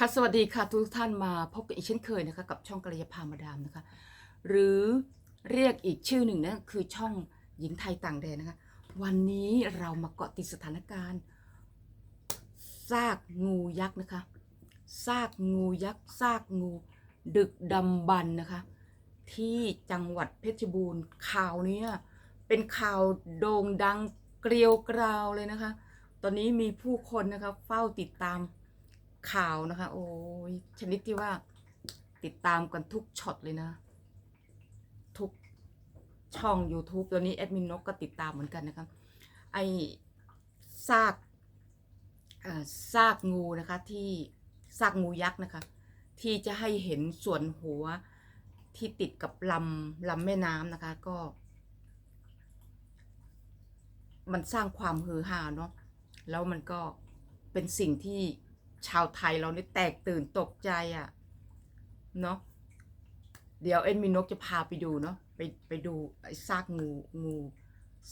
ค่ะสวัสดีค่ะทุกท่านมาพบกันอีกเช่นเคยนะคะกับช่องกัลยาภามาดามนะคะ หรือเรียกอีกชื่อหนึ่งนะคือช่องหญิงไทยต่างแดนนะคะ วันนี้เรามาเกาะติดสถานการณ์ซากงูยักษ์นะคะซากงูยักษ์ซากงู ดึกดำบรรนะคะ ที่จังหวัดเพชรบูรณ์ข่าวนี้เป็นข่าวโด่งดังเกลียวกราวเลยนะคะ ตอนนี้มีผู้คนนะคะเฝ้าติดตาม ข่าวนะคะ โอ้ยชนิดที่ว่าติดตามกันทุกช็อตเลยนะ ทุกช่อง YouTube ตอนนี้แอดมินนกก็ติดตามเหมือนกันนะคะไอ้ซากซากงูนะคะที่ซากงูยักษ์นะคะ ที่จะให้เห็นส่วนหัวที่ติดกับลำลำแม่น้ำนะคะก็ มันสร้างความฮือฮาเนาะแล้วมันก็เป็นสิ่งที่ ชาวไทยเราเนี่ยแตกตื่นตกใจอะ่ะเนาะเดี๋ยวเอ็นมินกจะพาไปดูเนาะไปไปดูไอ้ซากงูงู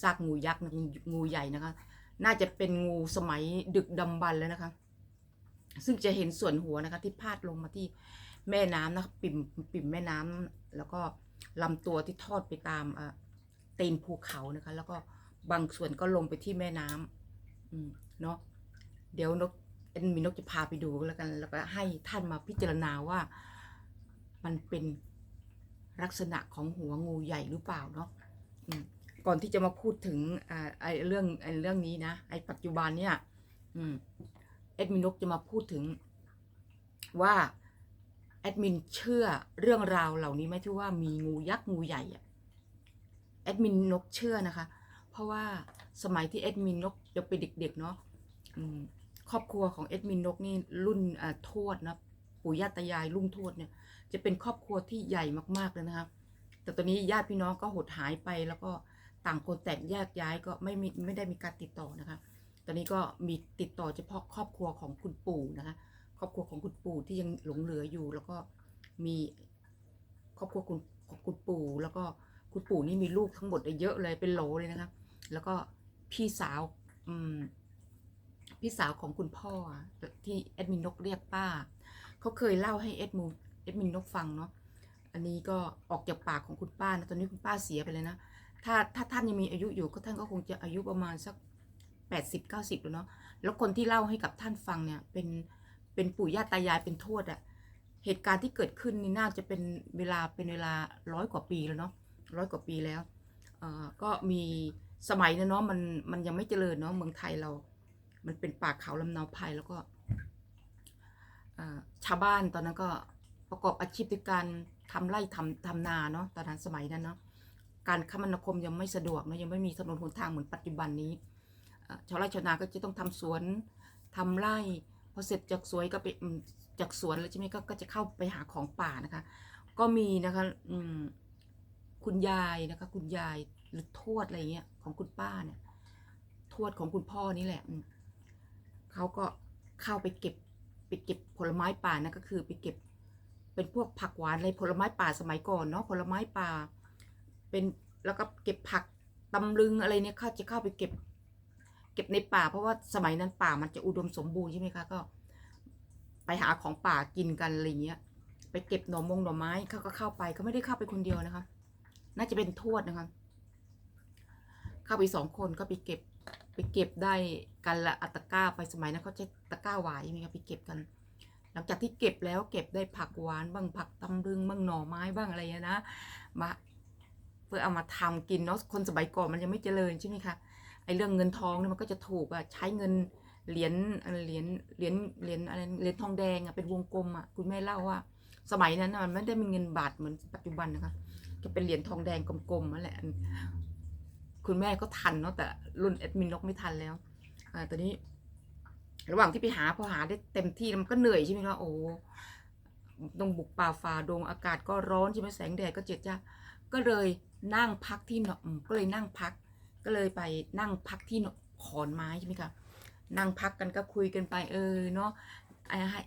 ซากงูยักษ์งูใหญ่นะคะ น่าจะเป็นงูสมัยดึกดำบรรแล้วนะคะ ซึ่งจะเห็นส่วนหัวนะคะ ที่พาดลงมาที่แม่น้ำนะคะปิ่มปิ่มแม่น้ำแล้วก็ลำตัวที่ทอดไปตามอะตีนภูเขานะคะ แล้วก็บางส่วนก็ลงไปที่แม่น้ำเนาะเดี๋ยวนก อ็นมีนกจะพาไปดูแล้วกัน แล้วก็ให้ท่านมาพิจารณาว่ามันเป็นลักษณะของหัวงูใหญ่หรือเปล่าเนาะก่อนที่จะมาพูดถึงไอ้เรื่องไอ้เรื่องนี้นะไอ้ปัจจุบันเนี่ยอืมแอดมินนกจะมาพูดถึงว่าแอดมินเชื่อเรื่องราวเหล่านี้ไหมที่ว่ามีงูยักษ์งูใหญ่อะแอดมินนกเชื่อนะคะ เพราะว่าสมัยที่แอดมินนกยังเป็นเด็กๆเนาะ ครอบครัวของแอดมินนกนี่รุ่นทวดนะปู่ย่าตายายลุงทวดเนี่ย จะเป็นครอบครัวที่ใหญ่มากๆเลยนะคะแต่ตอนนี้ญาติพี่น้องก็หดหายไปแล้วก็ต่างคนแตกแยกย้ายก็ไม่มีไม่ได้มีการติดต่อนะคะ ตอนนี้ก็มีติดต่อเฉพาะครอบครัวของคุณปู่นะคะ ครอบครัวของคุณปู่ที่ยังหลงเหลืออยู่ แล้วก็มีครอบครัวคุณของคุณปู่ แล้วก็คุณปู่นี่มีลูกทั้งหมดเยอะเลยเป็นโหลเลยนะคะ แล้วก็พี่สาว อืม พี่สาวของคุณพ่อที่แอดมินนกเรียกป้าเขาเคยเล่าให้แอดมูแอดมินนกฟังเนาะอันนี้ก็ออกจากปากของคุณป้านะตอนนี้คุณป้าเสียไปเลยนะถ้าถ้าท่านยังมีอายุอยู่ก็ท่านก็คงจะอายุประมาณสักแปดสิบเก้าสิบแล้วเนาะแล้วคนที่เล่าให้กับท่านฟังเนี่ยเป็นเป็นปู่ย่าตายายเป็นทวดอะเหตุการณ์ที่เกิดขึ้นนี่น่าจะเป็นเวลาเป็นเวลาร้อยกว่าปีแล้วเนาะร้อยกว่าปีแล้วก็มีสมัยนั้นเนาะมันมันยังไม่เจริญเนาะเมืองไทยเรา มันเป็นป่าเขาลำเนาไพรแล้วก็ชาวบ้านตอนนั้นก็ประกอบอาชีพด้วยการทำไร่ทำทำนาเนาะตอนนั้นสมัยนั้นเนาะการคมนาคมยังไม่สะดวกเนาะยังไม่มีถนนหนทางเหมือนปัจจุบันนี้ชาวไร่ชาวนาก็จะต้องทำสวนทำไร่พอเสร็จจากสวนก็ไปจากสวนแล้วใช่ไหมก็ก็จะเข้าไปหาของป่านะคะ ก็มีนะคะคุณยายนะคะคุณยายหรือทวดอะไรเงี้ยของคุณป้าเนี่ยทวดของคุณพ่อนี่แหละ เขาก็เข้าไปเก็บไปเก็บผลไม้ป่านะก็คือไปเก็บเป็นพวกผักหวานอะไรผลไม้ป่าสมัยก่อนเนาะผลไม้ป่า เป็นแล้วก็เก็บผักตำลึงอะไรเนี่ยเขาจะเข้าไปเก็บ เก็บในป่า เพราะว่าสมัยนั้นป่ามันจะอุดมสมบูรณ์ใช่ไหมคะก็ ไปหาของป่ากินกันอะไรเงี้ย ไปเก็บหน่อมงหน่อไม้เขาก็เข้าไปเขาไม่ได้เข้าไปคนเดียวนะคะ น่าจะเป็นทวดนะคะ เข้าไปสองคนก็ไปเก็บ ไปเก็บได้กันละอัตก้าไปสมัยนั้นเขาจะตะก้าหวายใช่ไหมคะไปเก็บกัน หลังจากที่เก็บแล้วเก็บได้ผักหวานบ้างผักตำลึงบ้างหน่อไม้บ้างอะไรนะมาเพื่อเอามาทำกินเนาะคนสมัยก่อนมันยังไม่เจริญใช่ไหมคะไอ้เรื่องเงินทองเนี่ยมันก็จะถูกอะใช้เงินเหรียญเหรียญเหรียญเหรียญอะไรเหรียญทองแดงอะเป็นวงกลมอะคุณแม่เล่าว่า สมัยนั้นมันไม่ได้มีเงินบาทเหมือนปัจจุบันนะคะจะเป็นเหรียญทองแดงกลมๆนั่นแหละ คุณแม่ก็ทันเนาะแต่รุ่นแอดมินนกไม่ทันแล้วอ่าตอนนี้ ระหว่างที่ไปหาพอหาได้เต็มที่แล้วมันก็เหนื่อยใช่ไหมคะโอ้ต้องบุกป่าฝ่าดงอากาศก็ร้อนใช่ไหมแสงแดดก็เจ็ดจ้าก็เลยนั่งพักที่เนาะก็เลยนั่งพัก ก็เลยไปนั่งพักที่ขอนไม้ใช่ไหมคะนั่งพักกันก็คุยกันไปเออเนาะไอ้ให้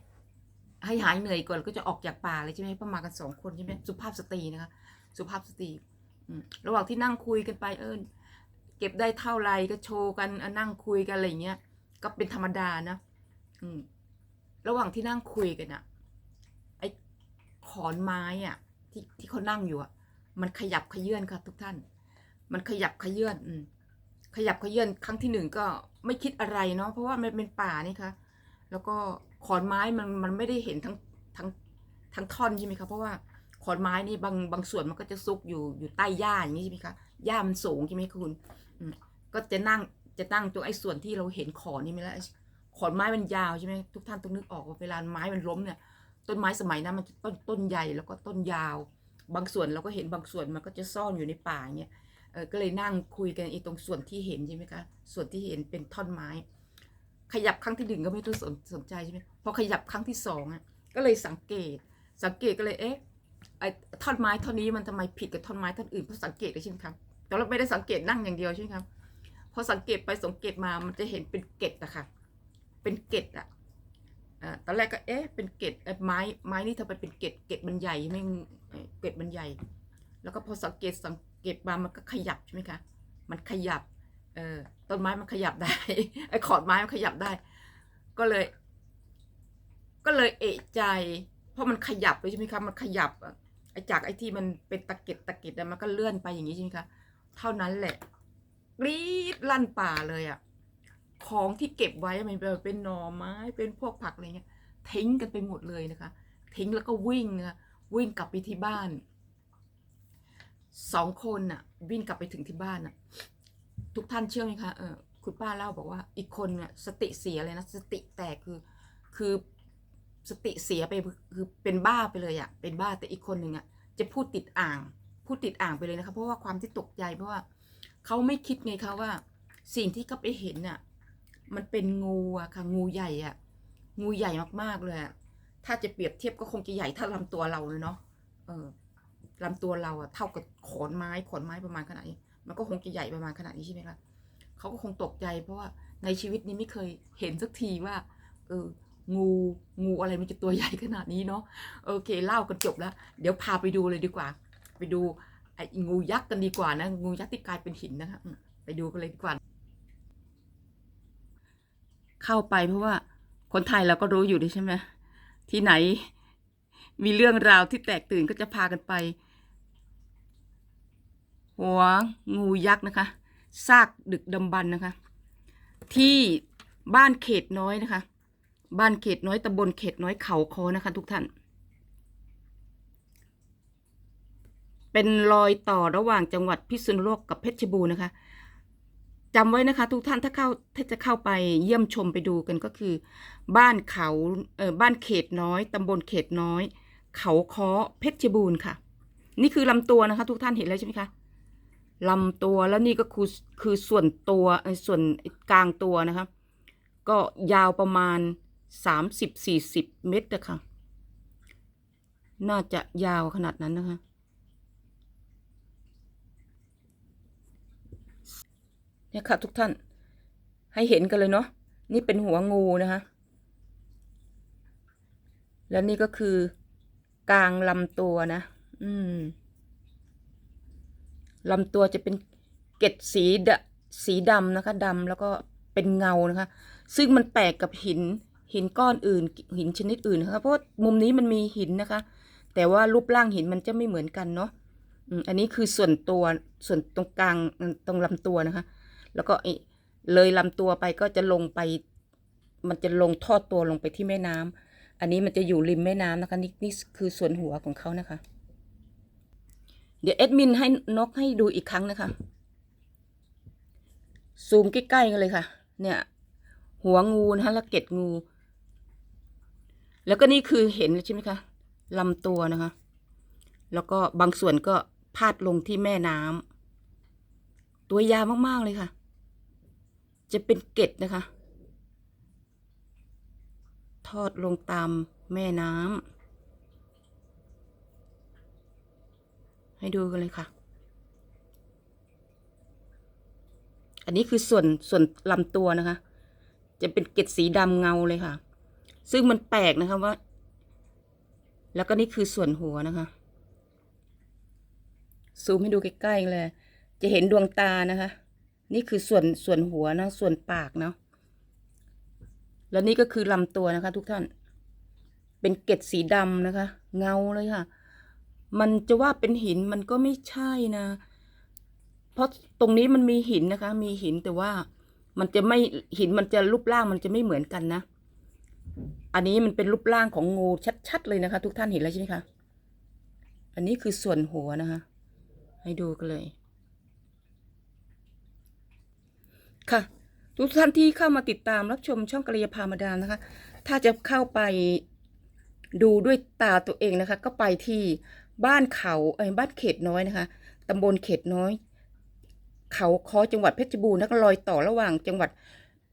ให้หายเหนื่อยก่อนก็จะออกจากป่าเลยใช่ไหมเพราะมากันสองคนใช่ไหมสุภาพสตรีนะคะ สุภาพสตรีระหว่างที่นั่งคุยกันไปเออ เก็บได้เท่าไรก็โชว์กันนั่งคุยกันอะไรเงี้ยก็เป็นธรรมดานะอืมระหว่างที่นั่งคุยกันอะไอ้ขอนไม้อะที่ที่เขานั่งอยู่อะมันขยับขยื่นค่ะทุกท่าน มันขยับขยื่นอืมขยับขยื่นครั้งที่หนึ่งก็ไม่คิดอะไรเนาะเพราะว่ามันเป็นป่านี่ค่ะแล้วก็ขอนไม้มันมันไม่ได้เห็นทั้งทั้งทั้งท่อนใช่ไหมคะเพราะว่าขอนไม้นี่บางบางส่วนมันก็จะซุกอยู่อยู่ใต้หญ้าอย่างนี้ใช่ไหมคะหญ้ามันสูงใช่ไหมคุณ ก็จะนั่งจะนั่งตรงไอ้ส่วนที่เราเห็นขอนี่ไหมล่ะขอนไม้มันยาวใช่ไหมทุกท่านต้องนึกออกว่าเวลาไม้มันล้มเนี่ย ต้นไม้สมัยนั้นมันต้นต้นใหญ่แล้วก็ต้นยาว บางส่วนเราก็เห็นบางส่วนมันก็จะซ่อนอยู่ในป่าเงี้ยเออก็เลยนั่งคุยกันไอ้ตรงส่วนที่เห็นใช่ไหมคะส่วนที่เห็นเป็นท่อนไม้ ขยับครั้งที่หนึ่งก็ไม่ต้องสนสนใจใช่ไหมพอขยับครั้งที่สองอะก็เลยสังเกต สังเกตก็เลยเอ๊ะไอ้ท่อนไม้ท่อนนี้มันทำไมผิดกับท่อนไม้ท่อนอื่นเพราะสังเกตเลยใช่ไหมครับ แต่เราไม่ได้สังเกตนั่งอย่างเดียวใช่ไหมครับพอสังเกตไปสังเกตมามันจะเห็นเป็นเกล็ดอะค่ะ เป็นเกล็ดอะตอนแรกก็เอ๊ะเป็นเกล็ดเอ้ยไม้ไม้นี่ทำไมเป็นเกล็ดเกล็ดมันใหญ่ไม่เกล็ดมันใหญ่ แล้วก็พอสังเกตสังเกตมามันก็ขยับใช่ไหมคะมันขยับเออต้นไม้มันขยับได้ไอ้ขอดไม้มันขยับได้ ก็เลย ก็เลยเอะใจ เพราะมันขยับเลยใช่ไหมคะมันขยับไอ้จากไอ้ที่มันเป็นตะเก็ดตะเก็ดอะมันก็เลื่อนไปอย่างนี้ใช่ไหมคะ เท่านั้นแหละกรีดลั่นป่าเลยอะของที่เก็บไว้มันเป็นหน่อไม้เป็นพวกผักอะไรเงี้ยทิ้งกันไปหมดเลยนะคะ ทิ้งแล้วก็วิ่งนะวิ่งกลับไปที่บ้านสองคนน่ะ วิ่งกลับไปถึงที่บ้านน่ะ ทุกท่านเชื่อไหมคะเออคุณป้าเล่าบอกว่าอีกคนเนี่ยสติเสียเลยนะสติแตกคือคือสติเสียไปคือเป็นบ้าไปเลยอะเป็นบ้าแต่อีกคนหนึ่งอะจะพูดติดอ่าง พูดติดอ่างไปเลยนะคะ เพราะว่าความที่ตกใจเพราะว่าเขาไม่คิดไงคะว่า สิ่งที่เขาไปเห็นน่ะ มันเป็นงูอะค่ะ งูใหญ่อะงูใหญ่มากๆเลยถ้าจะเปรียบเทียบก็คงจะใหญ่เท่าลำตัวเราเลยเนาะเออลำตัวเราอะเท่ากับขอนไม้ขอนไม้ประมาณขนาดนี้ มันก็คงจะใหญ่ประมาณขนาดนี้ใช่ไหมคะเขาก็คงตกใจ เพราะว่าในชีวิตนี้ไม่เคยเห็นสักทีว่า เออ งูงูอะไรมันจะตัวใหญ่ขนาดนี้เนาะโอเคเล่ากันจบแล้ว เดี๋ยวพาไปดูเลยดีกว่า ไปดูไอ้งูยักษ์กันดีกว่านะ งูยักษ์ที่กลายเป็นหินนะคะไปดูกันเลยดีกว่า เข้าไปเพราะว่าคนไทยเราก็รู้อยู่ด้วยใช่ไหมที่ไหน มีเรื่องราวที่แตกตื่นก็จะพากันไป หัวงูยักษ์นะคะซากดึกดำบรรนะคะ ที่บ้านเขตน้อยนะคะ บ้านเขตน้อยตำบลเขตน้อยเขาคอนะคะ ทุกท่าน เป็นรอยต่อระหว่างจังหวัดพิษณุโลกกับเพชรบูรณ์นะคะจำไว้นะคะ ทุกท่านถ้าเข้าถ้าจะเข้าไปเยี่ยมชมไปดูกันก็คือ บ้านเขาเออบ้านเขตน้อยตำบลเขตน้อย เขาค้อเพชรบูรณ์ค่ะ นี่คือลำตัวนะคะ ทุกท่านเห็นแล้วใช่ไหมคะลำตัวแล้วนี่ก็คือคือส่วนตัวส่วนกลางตัวนะคะก็ยาวประมาณสามสิบสี่สิบเมตรนะคะน่าจะยาวขนาดนั้นนะคะ เนี่ยค่ะทุกท่าน ให้เห็นกันเลยเนาะนี่เป็นหัวงูนะคะแล้วนี่ก็คือกลางลำตัวนะ อืมลำตัวจะเป็นเกล็ดสีดสีดำนะคะดำแล้วก็เป็นเงานะคะ ซึ่งมันแปลกกับหินหินก้อนอื่น หินชนิดอื่นนะคะเพราะามุมนี้มันมีหินนะคะ แต่ว่ารูปร่างหินมันจะไม่เหมือนกันเนาะอันนี้คือส่วนตัวส่วนตรงกลางตรงลำตัวนะคะ แล้วก็ไอ้เลยลำตัวไปก็จะลงไป มันจะลงทอดตัวลงไปที่แม่น้ำอันนี้มันจะอยู่ริมแม่น้ำนะคะนี่นี่คือส่วนหัวของเขานะคะ เดี๋ยวแอดมินให้นกให้ดูอีกครั้งนะคะ ซูมใกล้ๆกันเลยค่ะ เนี่ย หัวงูนะคะแล้วเกล็ดงู แล้วก็นี่คือเห็นใช่ไหมคะลำตัวนะคะ แล้วก็บางส่วนก็พาดลงที่แม่น้ำตัวยาวมาก ๆ เลยค่ะ จะเป็นเกล็ดนะคะ ทอดลงตามแม่น้ำให้ดูกันเลยค่ะ อันนี้คือส่วนส่วนลำตัวนะคะ จะเป็นเกล็ดสีดำเงาเลยค่ะ ซึ่งมันแปลกนะคะว่า แล้วก็นี่คือส่วนหัวนะคะ ซูมให้ดูใกล้ๆเลย จะเห็นดวงตานะคะ นี่คือส่วนส่วนหัวนะส่วนปากเนาะแล้วนี่ก็คือลำตัวนะคะ ทุกท่าน เป็นเกล็ดสีดำนะคะ เงาเลยค่ะ มันจะว่าเป็นหินมันก็ไม่ใช่นะ เพราะตรงนี้มันมีหินนะคะ มีหินแต่ว่ามันจะไม่หินมันจะรูปร่างมันจะไม่เหมือนกันนะ อันนี้มันเป็นรูปร่างของงูชัดๆเลยนะคะ ทุกท่านเห็นแล้วใช่ไหมคะ อันนี้คือส่วนหัวนะคะ ให้ดูกันเลย ค่ะ ทุกท่านที่เข้ามาติดตามรับชมช่องกระยาพามาดามนะคะ ถ้าจะเข้าไปดูด้วยตาตัวเองนะคะ ก็ไปที่บ้านเขาเอ้บ้านเขตน้อยนะคะตำบลเขตน้อย เขาคอจังหวัดเพชรบูรณ์นะคะรอยต่อระหว่างจังหวัด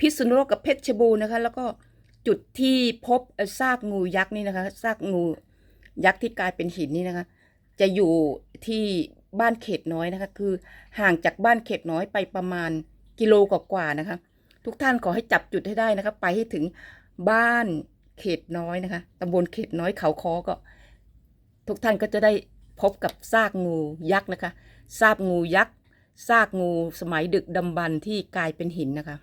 พิษณุโลกกับเพชรบูรณ์นะคะ แล้วก็จุดที่พบซากงูยักษ์นี่นะคะซากงูยักษ์ที่กลายเป็นหินนี่นะคะ จะอยู่ที่บ้านเขตน้อยนะคะ คือห่างจากบ้านเขตน้อยไปประมาณ กิโลกว่าๆนะคะ ทุกท่านขอให้จับจุดให้ได้นะคะ ไปให้ถึงบ้านเขตน้อยนะคะตำบลเขตน้อยเขาคอก็ ทุกท่านก็จะได้พบกับซากงูยักษ์นะคะซากงูยักษ์ซากงูสมัยดึกดำบรรที่กลายเป็นหินนะคะ